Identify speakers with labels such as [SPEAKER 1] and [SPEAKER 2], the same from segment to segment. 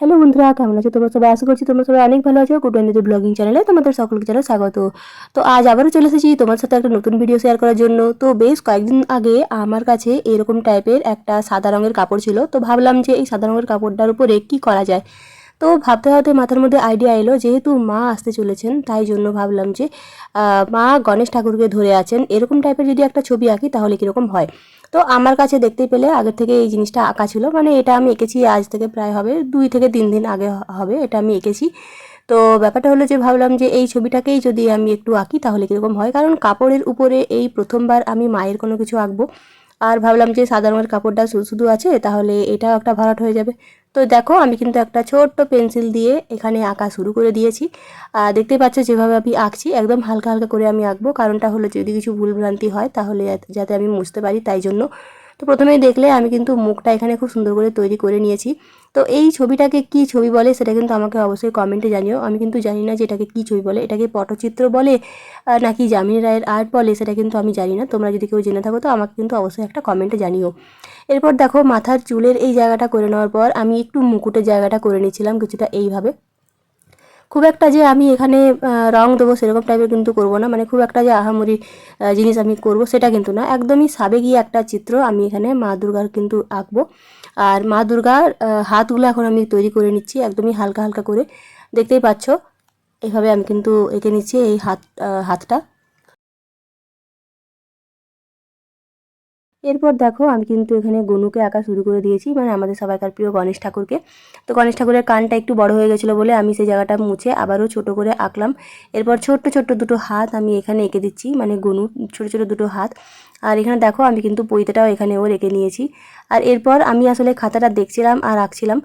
[SPEAKER 1] Hello বন্ধুরা, কেমন আছো তোমরা সবাই? আশা করছি তোমরা সবাই অনেক ভালো আছো। কুটুয়ানিদের ব্লগিং চ্যানেলে তোমাদের সকলকে জানাই স্বাগত। তো আজ আবারও চলে এসেছি তোমার সাথে একটা নতুন ভিডিও শেয়ার করার জন্য। তো বেশ কয়েকদিন আগে আমার কাছে এরকম টাইপের একটা সাদা রঙের কাপড় ছিল। তো ভাবলাম যে এই সাদা রঙের কাপড়টার উপরে কী করা যায়? তো ভাবতে ভাবতে মাথার মধ্যে আইডিয়া এলো, যেহেতু মা আসতে চলেছেন, তাই জন্য ভাবলাম যে মা গণেশ ঠাকুরকে ধরে আছেন, এরকম টাইপের যদি একটা ছবি আঁকি, তাহলে কীরকম হয়? তো আমার কাছে দেখতে পেলে আগের থেকে এই জিনিসটা আঁকা ছিল মানে এটা আমি এঁকেছি আজ থেকে প্রায় হবে দুই থেকে তিন দিন আগে হবে এটা আমি এঁকেছি। তো ব্যাপারটা হলো যে, ভাবলাম যে এই ছবিটাকেই যদি আমি একটু আঁকি, তাহলে কীরকম হয়? কারণ কাপড়ের উপরে এই প্রথমবার আমি মায়ের কোনো কিছু আঁকবো, আর ভাবলাম যে সাদা রঙের কাপড়টা শুধু শুধু আছে, তাহলে এটাও একটা ভরাট হয়ে যাবে। তো দেখো, আমি কিন্তু একটা ছোট্ট পেন্সিল দিয়ে এখানে আঁকা শুরু করে দিয়েছি। আর দেখতে পাচ্ছ যেভাবে আমি আঁকছি, একদম হালকা হালকা করে আমি আঁকবো। কারণটা হলো যদি কিছু ভুলভ্রান্তি হয়, তাহলে যাতে- আমি মুছতে পারি, তাই জন্য তো প্রথমেই দেখলে আমি কিন্তু মুখটা এখানে খুব সুন্দর করে তৈরি করে নিয়েছি। তো এই ছবিটাকে কি ছবি বলে সেটা কিন্তু আমাকে অবশ্যই কমেন্টে জানিও। আমি কিন্তু জানি না যে এটাকে কি ছবি বলে। এটাকে পটচিত্র বলে নাকি জামিনী রায়ের আর্ট বলে সেটা কিন্তু আমি জানি না। তোমরা যদি কেউ জেনে থাকো তো আমাকে কিন্তু অবশ্যই একটা কমেন্টে জানিও। এরপর দেখো মাথার চুলের এই জায়গাটা করে নেওয়ার পর আমি একটু মুকুটের জায়গাটা করে নিয়েছিলাম কিছুটা এইভাবে। খুব একটা যে আমি এখানে রং দেবো সেরকম টাইপের কিন্তু করব না। মানে খুব একটা যে আহামরি জিনিস আমি করব সেটা কিন্তু না। একদমই সাবেগী একটা চিত্র আমি এখানে মা দুর্গার কিন্তু আঁকবো। আর মা দুর্গার হাতগুলো এখন আমি তৈরি করে নিচ্ছি, একদমই হালকা হালকা করে। দেখতেই পাচ্ছ, এভাবে আমি কিন্তু এঁকে নিচ্ছি এই হাত হাতটা। এরপর দেখো, আমি কিন্তু এখানে গনুকে আঁকা শুরু করে দিয়েছি মানে আমাদের সবাইকার প্রিয় গণেশ ঠাকুরকে। তো গণেশ ঠাকুরের কানটা একটু বড় হয়ে গেছিল বলে আমি সেই জায়গাটা মুছে আবারও ছোট করে আঁকলাম। এরপর ছোট্ট ছোট্ট দুটো হাত আমি এখানে এঁকে দিচ্ছি মানে গনু ছোট ছোট দুটো হাত। আর এখানে দেখো, আমি কিন্তু পৈতেটাও এখানেও রেখে নিয়েছি। আর এরপর আমি আসলে খাতাটা দেখছিলাম আর আঁকছিলাম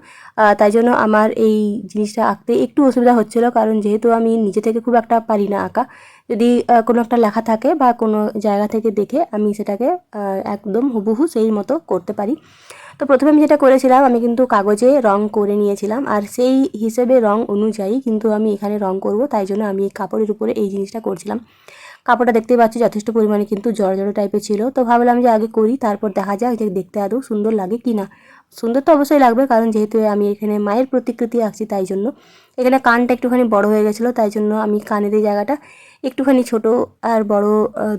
[SPEAKER 1] তাই জন্য আমার এই জিনিসটা আঁকতে একটু অসুবিধা হচ্ছিল, কারণ যেহেতু আমি নিজে থেকে খুব একটা পারি না আঁকা যদি কোনো একটা লেখা থাকে বা কোনো জায়গা থেকে দেখে আমি সেটাকে একদম হুবহু সেই মতো করতে পারি। তো প্রথমে আমি যেটা করেছিলাম, আমি কিন্তু কাগজে রং করে নিয়েছিলাম। আর সেই হিসেবে রং অনুযায়ী কিন্তু আমি এখানে রং করব, তাই জন্য আমি কাপড়ের উপরে এই জিনিসটা করছিলাম। কাপড়টা দেখতে পাচ্ছি যথেষ্ট পরিমাণে কিন্তু জড় জড়ো টাইপের ছিল। তো ভাবলাম যে আগে করি, তারপর দেখা যাক যে দেখতে আদৌ সুন্দর লাগে কি না সুন্দর তো অবশ্যই লাগবে, কারণ যেহেতু আমি এখানে মায়ের প্রতিকৃতি আঁকছি তাই জন্য। এখানে কানটা একটুখানি বড় হয়ে গেছিল, তাই জন্য আমি কানের এই জায়গাটা একটুখানি ছোট আর বড়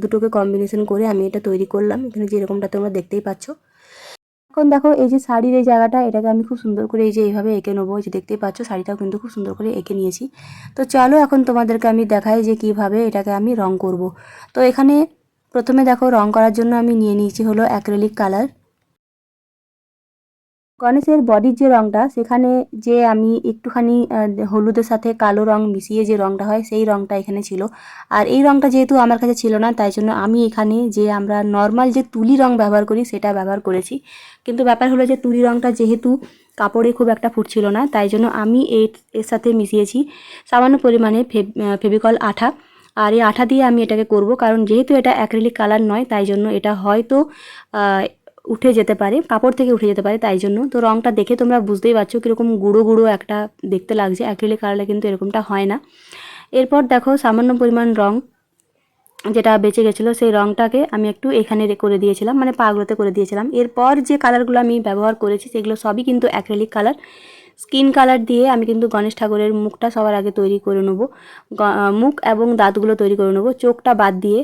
[SPEAKER 1] দুটোকে কম্বিনেশন করে আমি এটা তৈরি করলাম। এখানে যেরকমটা তোমরা দেখতেই পাচ্ছ। এখন দেখো, এই যে শাড়ির এই জায়গাটা, এটাকে আমি খুব সুন্দর করে এই যে এইভাবে এঁকে নেব যে দেখতেই পাচ্ছ, শাড়িটাও কিন্তু খুব সুন্দর করে এঁকে নিয়েছি। তো চলো এখন তোমাদেরকে আমি দেখাই যে কীভাবে এটাকে আমি রং করব। তো এখানে প্রথমে দেখো রং করার জন্য আমি নিয়ে নিয়েছি হলো অ্যাক্রেলিক কালার গণেশের বডির যে রংটা, সেখানে যে আমি একটুখানি হলুদের সাথে কালো রং মিশিয়ে যে রংটা হয়, সেই রংটা এখানে ছিল। আর এই রংটা যেহেতু আমার কাছে ছিল না, তাই জন্য আমি এখানে যে আমরা নর্মাল যে তুলি রং ব্যবহার করি, সেটা ব্যবহার করেছি। কিন্তু ব্যাপার হলো যে তুলি রংটা যেহেতু কাপড়ে খুব একটা ফুটছিল না, তাই জন্য আমি এর এর সাথে মিশিয়েছি সামান্য পরিমাণে ফেভিকল আঠা। আর এই আঠা দিয়ে আমি এটাকে করব, কারণ যেহেতু এটা অ্যাক্রিলিক কালার নয়, তাই জন্য এটা হয়তো উঠে যেতে পারে, কাপড় থেকে উঠে যেতে পারে, তাই জন্য। তো রংটা দেখে তোমরা বুঝতেই পারছ কীরকম গুঁড়ো গুঁড়ো একটা দেখতে লাগছে। অ্যাক্রিলিক কালারে কিন্তু এরকমটা হয় না। এরপর দেখো সামান্য পরিমাণ রং যেটা বেঁচে গেছিল, সেই রংটাকে আমি একটু এখানে করে দিয়েছিলাম মানে পাগুলোতে করে দিয়েছিলাম। এরপর যে কালারগুলো আমি ব্যবহার করেছি, সেগুলো সবই কিন্তু অ্যাক্রেলিক কালার। স্কিন কালার দিয়ে আমি কিন্তু গণেশ ঠাকুরের মুখটা সবার আগে তৈরি করে নেব। মুখ এবং দাঁতগুলো তৈরি করে নেব। চোখটা বাদ দিয়ে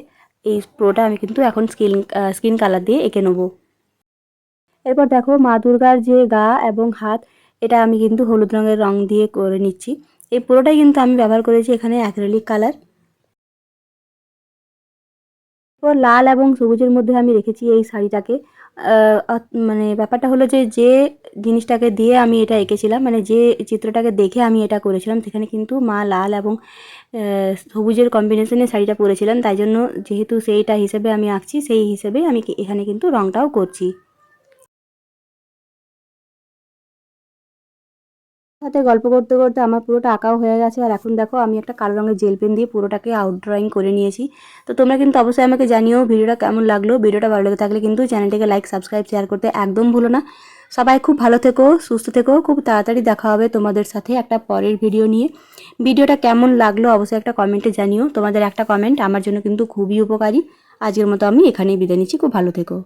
[SPEAKER 1] এই পুরোটা আমি কিন্তু এখন স্কিন স্কিন কালার দিয়ে এঁকে নেব। এরপর দেখো মা দুর্গার যে গা এবং হাত, এটা আমি কিন্তু হলুদ রঙের রং দিয়ে করে নিচ্ছি। এই পুরোটাই কিন্তু আমি ব্যবহার করেছি এখানে অ্যাক্রেলিক কালার এরপর লাল এবং সবুজের মধ্যে আমি রেখেছি এই শাড়িটাকে। মানে ব্যাপারটা হলো যে যে জিনিসটাকে দিয়ে আমি এটা এঁকেছিলাম মানে যে চিত্রটাকে দেখে আমি এটা করেছিলাম, সেখানে কিন্তু মা লাল এবং সবুজের কম্বিনেশনে শাড়িটা পরেছিলাম তাই জন্য যেহেতু সেইটা হিসেবে আমি আঁকছি, সেই হিসেবে আমি এখানে কিন্তু রংটাও করছি। সাথে গল্প করতে করতে আমার পুরোটা আঁকাও হয়ে গেছে। আর এখন দেখো, আমি একটা কালো রঙের জেল পেন দিয়ে পুরোটাকে আউট ড্রয়িং করে নিয়েছি। তো তোমরা কিন্তু অবশ্যই আমাকে জানিও ভিডিওটা কেমন লাগল। ভিডিওটা ভালো লেগে থাকলে কিন্তু চ্যানেলটিকে লাইক সাবস্ক্রাইব শেয়ার করতে একদম ভুলো না। সবাই খুব ভালো থেকো, সুস্থ থেকো। খুব তাড়াতাড়ি দেখা হবে তোমাদের সাথে একটা পরের ভিডিও নিয়ে। ভিডিওটা কেমন লাগল অবশ্যই একটা কমেন্টে জানিও। তোমাদের একটা কমেন্ট আমার জন্য কিন্তু খুবই উপকারী। আজকের মতো আমি এখানেই বিদায় নিচ্ছি। খুব ভালো থেকো।